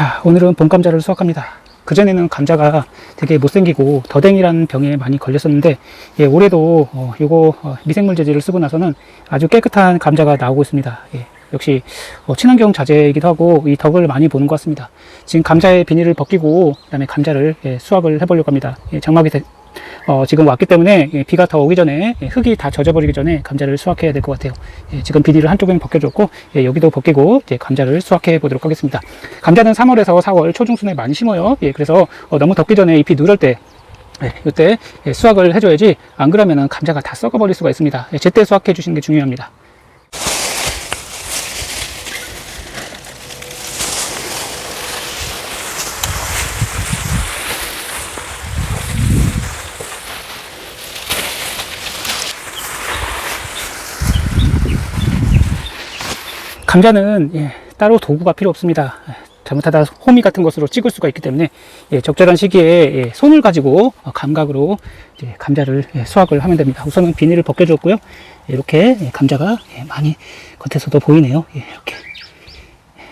자, 오늘은 봄 감자를 수확합니다. 그전에는 감자가 되게 못생기고 더댕이라는 병에 많이 걸렸었는데, 예, 올해도, 어, 요거, 어, 미생물 재질을 쓰고 나서는 아주 깨끗한 감자가 나오고 있습니다. 예, 역시, 어, 친환경 자재이기도 하고, 이 덕을 많이 보는 것 같습니다. 지금 감자의 비닐을 벗기고, 그 다음에 감자를 예, 수확을 해보려고 합니다. 예, 되- 어, 지금 왔기 때문에 예, 비가 더 오기 전에 예, 흙이 다 젖어버리기 전에 감자를 수확해야 될 것 같아요. 예, 지금 비닐을 한쪽은 벗겨줬고 예, 여기도 벗기고 이제 감자를 수확해 보도록 하겠습니다. 감자는 3월에서 4월 초중순에 많이 심어요. 예, 그래서 어, 너무 덥기 전에 잎이 누럴 때 예, 이때 예, 수확을 해줘야지 안 그러면은 감자가 다 썩어버릴 수가 있습니다. 예, 제때 수확해 주시는 게 중요합니다. 감자는 예, 따로 도구가 필요 없습니다. 예, 잘못하다 호미 같은 것으로 찍을 수가 있기 때문에 예, 적절한 시기에 예, 손을 가지고 어, 감각으로 감자를 예, 수확을 하면 됩니다. 우선은 비닐을 벗겨줬고요. 이렇게 예, 감자가 예, 많이 겉에서도 보이네요. 예, 이렇게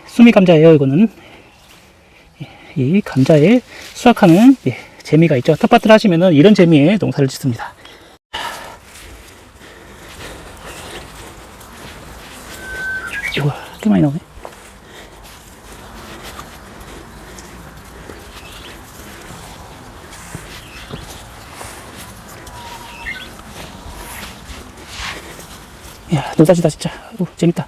수미 감자예요. 이거는 예, 이 감자에 수확하는 예, 재미가 있죠. 텃밭을 하시면은 이런 재미에 농사를 짓습니다. 우와, 꽤 많이 나오네. 야, 노다지다, 진짜. 오, 재밌다.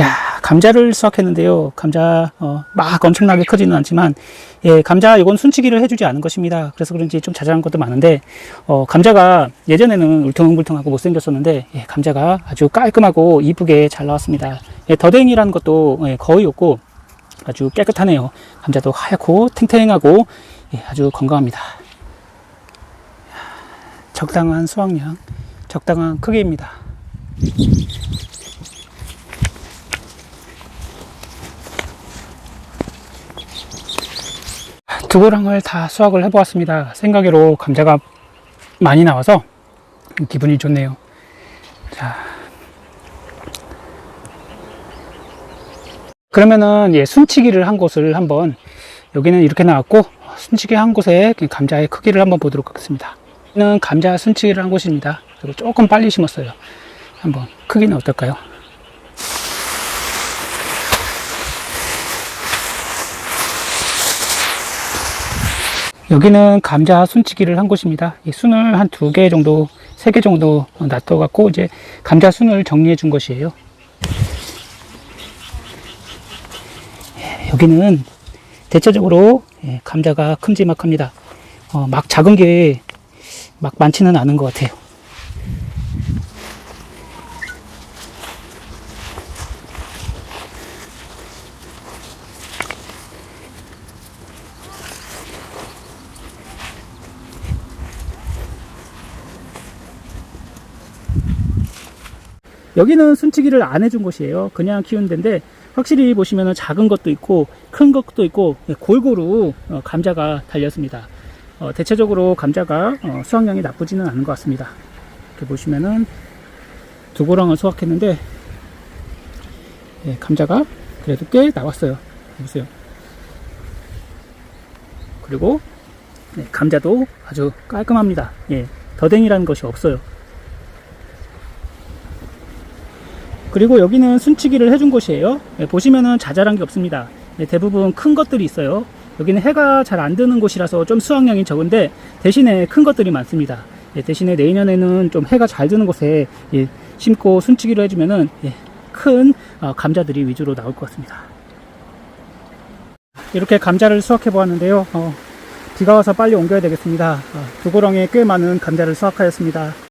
야, 감자를 수확했는데요. 감자, 어, 막 엄청나게 크지는 않지만, 예, 감자, 이건 순치기를 해주지 않은 것입니다. 그래서 그런지 좀 자잘한 것도 많은데, 어, 감자가 예전에는 울퉁불퉁하고 못생겼었는데, 예, 감자가 아주 깔끔하고 이쁘게 잘 나왔습니다. 예, 더댕이라는 것도 예, 거의 없고, 아주 깨끗하네요. 감자도 하얗고 탱탱하고, 예, 아주 건강합니다. 적당한 수확량, 적당한 크기입니다. 두 고랑을 다 수확을 해보았습니다. 생각외로 감자가 많이 나와서 기분이 좋네요. 자. 그러면은 예, 순치기를 한 곳을 한번 여기는 이렇게 나왔고 순치기 한 곳에 감자의 크기를 한번 보도록 하겠습니다. 여기는 감자 순치기를 한 곳입니다. 그리고 조금 빨리 심었어요. 한번 크기는 어떨까요? 여기는 감자 순치기를 한 곳입니다. 이 순을 한 두 개 정도, 세 개 정도 놔둬갖고 이제 감자 순을 정리해 준 것이에요. 예, 여기는 대체적으로 예, 감자가 큼지막합니다. 어, 막 작은 게 막 많지는 않은 것 같아요. 여기는 순치기를 안 해준 곳이에요. 그냥 키우는 데인데 확실히 보시면 작은 것도 있고 큰 것도 있고 예, 골고루 어, 감자가 달렸습니다. 어, 대체적으로 감자가 어, 수확량이 나쁘지는 않은 것 같습니다. 이렇게 보시면은 두 고랑을 수확했는데 예, 감자가 그래도 꽤 나왔어요. 보세요. 그리고 네, 감자도 아주 깔끔합니다. 예, 더댕이라는 것이 없어요. 그리고 여기는 순치기를 해준 곳이에요. 예, 보시면은 자잘한 게 없습니다. 예, 대부분 큰 것들이 있어요. 여기는 해가 잘 안 드는 곳이라서 좀 수확량이 적은데 대신에 큰 것들이 많습니다. 예, 대신에 내년에는 좀 해가 잘 드는 곳에 예, 심고 순치기를 해주면은 예, 큰 어, 감자들이 위주로 나올 것 같습니다. 이렇게 감자를 수확해 보았는데요. 어, 비가 와서 빨리 옮겨야 되겠습니다. 어, 두고랑에 꽤 많은 감자를 수확하였습니다.